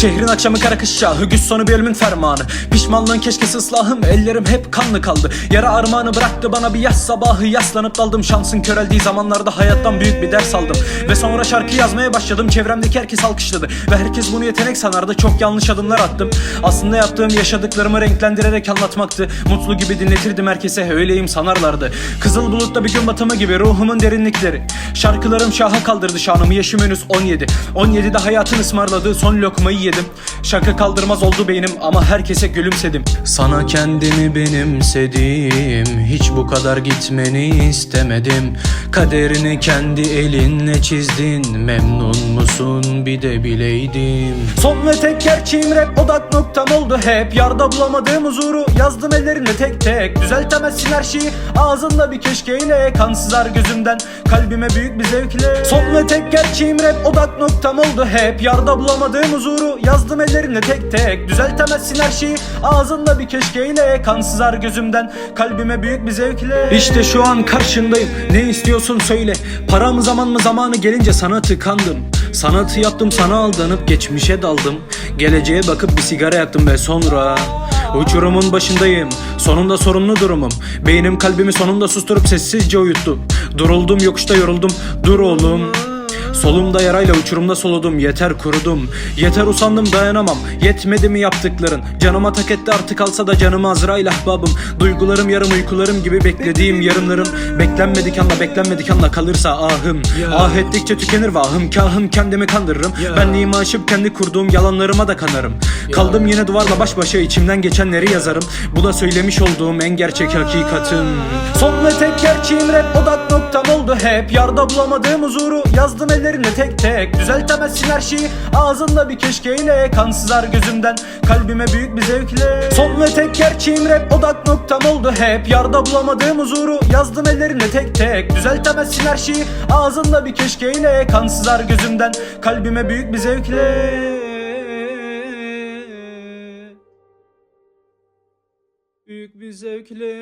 Şehrin akşamı kara kış şahı Güç sonu bir ölümün fermanı. Pişmanlığın keşkesi ıslahım Ellerim hep kanlı kaldı. Yara armağanı bıraktı bana bir yaz sabahı. Yaslanıp daldım şansın köreldiği zamanlarda Hayattan büyük bir ders aldım. Ve sonra şarkı yazmaya başladım Çevremdeki herkes alkışladı. Ve herkes bunu yetenek sanardı Çok yanlış adımlar attım. Aslında yaptığım yaşadıklarımı renklendirerek anlatmaktı. Mutlu gibi dinletirdim herkese Öyleyim sanarlardı. Kızıl bulutta bir gün batımı gibi Ruhumun derinlikleri. Şarkılarım şaha kaldırdı şanımı Yaşım henüz 17 17'de hayatın ısmarladığı son lokmayı yedim. Şaka kaldırmaz oldu beynim Ama herkese gülümsedim. Sana kendimi benimsedim Hiç bu kadar gitmeni istemedim. Kaderini kendi elinle çizdin Memnun musun? Bir de bileydim Son ve tek gerçeğim rap odak noktam oldu hep. Yarda bulamadığım huzuru yazdım ellerimle tek tek. Düzeltemezsin her şeyi ağzında bir keşkeyle Kansızlar gözümden kalbime büyük bir zevkle. Son ve tek gerçeğim rap odak noktam oldu hep. Yarda bulamadığım huzuru yazdım ellerimle tek tek Düzeltemezsin her şeyi. Ağzında bir keşkeyle Kansızlar gözümden. Kalbime büyük bir zevkle. İşte şu an karşındayım ne istiyorsun söyle. Para mı zaman mı zamanı gelince sana tıkandım. Sanatı yaptım sana aldanıp geçmişe daldım. Geleceğe bakıp bir sigara yaktım ve sonra Uçurumun başındayım. Sonunda sorunlu durumum. Beynim kalbimi sonunda susturup sessizce uyuttu Duruldum yokuşta yoruldum. Dur oğlum Solumda yarayla uçurumda soludum yeter kurudum. Yeter usandım dayanamam. Yetmedi mi yaptıkların? Canıma tak etti artık alsa da canımı Azrail ahbabım Duygularım yarım uykularım gibi beklediğim yarınlarım. Beklenmedik anla beklenmedik anla kalırsa ahım. Ah ettikçe tükenir vahım Kahım kendimi kandırırım. Benliğimi aşıp kendi kurduğum yalanlarıma da kanarım. Kaldım yine duvarla baş başa içimden geçenleri yazarım. Bu da söylemiş olduğum en gerçek hakikatim. Son ve tek gerçeğim rap odak noktam oldu hep. Yarda bulamadığım huzuru yazdım ellerimle tek tek Düzeltemezsin her şeyi. Ağzında bir keşkeyle Kansızlar gözümden. Kalbime büyük bir zevkle. Son ve tek gerçeğim rap odak noktam oldu hep. Yarda bulamadığım huzuru yazdım ellerimle tek tek. Düzeltemezsin her şeyi. Ağzında bir keşkeyle Kansızlar gözümden. Kalbime büyük bir zevkle. Büyük bir zevkle